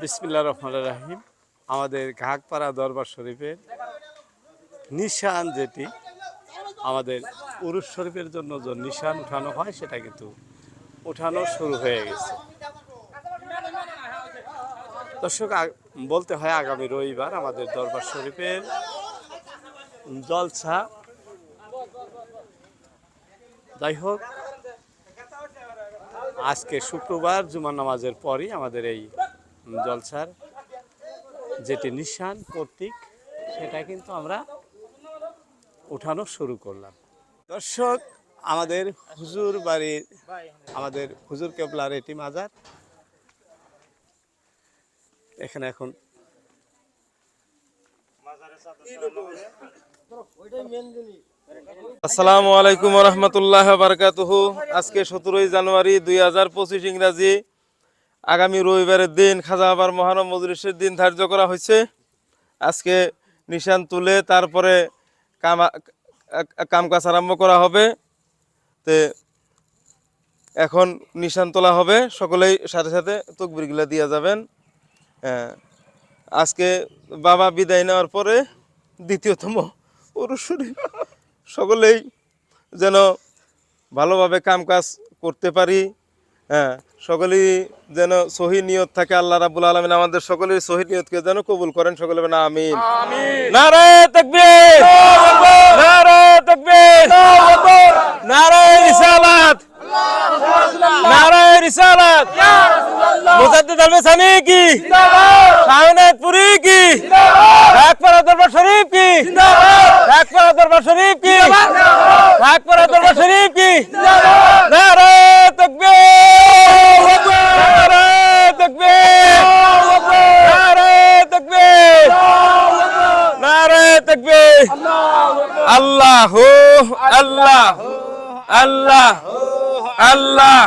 বিসমিল্লা রহমান রাহিম। আমাদের ঘাগপাড়া দরবার শরীফের নিশান যেটি, আমাদের উরুস শরীফের জন্য যে নিশান উঠানো হয়, সেটা কিন্তু উঠানো শুরু হয়ে গেছে। দর্শক বলতে হয় আগামী রবিবার আমাদের দরবার শরীফের জলসা। যাই হোক, আজকে শুক্রবার জুমার নামাজের পরই আমাদের এই জলসার যেটি নিশান কর্তৃক, সেটা কিন্তু আমরা উঠানো শুরু করলাম। দর্শক, আমাদের হুজুর বাড়ির আমাদের হুজুর কেবলার এটি মাজার। এখানে এখন আসসালামু আলাইকুম রহমতুল্লাহ বারকাতুহু। আজকে সতেরোই জানুয়ারি দুই হাজার পঁচিশ ইংরাজি আগামী রবিবারের দিন খাজা আবার মহানব মজলিসের দিন ধার্য করা হয়েছে। আজকে নিশান তুলে তারপরে কাম কাম কাজ আরম্ভ করা হবে। তে এখন নিশান তোলা হবে। সকলেই সাথে সাথে তকবিরগুলা দিয়ে যাবেন। আজকে বাবা বিদায় নেওয়ার পরে দ্বিতীয়তম পুরুষরী সকলেই যেন ভালোভাবে কাম কাজ করতে পারি। হ্যাঁ সকলেই যেন সহি নিয়ত থাকে আল্লাহ রাবুল আলমিন আমাদের সকলের সহি নিয়তকে যেন কবুল করেন সকলে বলেন আমিন। নারে তাকবীর! নারে তাকবীর! নারে রিসালাত! নারে রিসালাত! মুজাদ্দিদ আল সানি কি? পুরি কি? দরবার শরীফ কি? দরবার শরীফ কি? ঢাকপাড়া দরবার শরীফ কি নারে তাকবীর নারে তাকবীর নারে তাকবীর তাকবীর আল্লাহ আল্লাহ আল্লাহ আল্লাহ।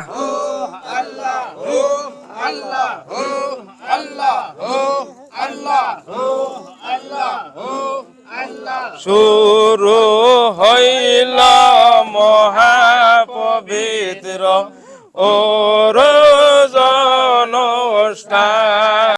শুরু হইল মহাপবিত্র ওর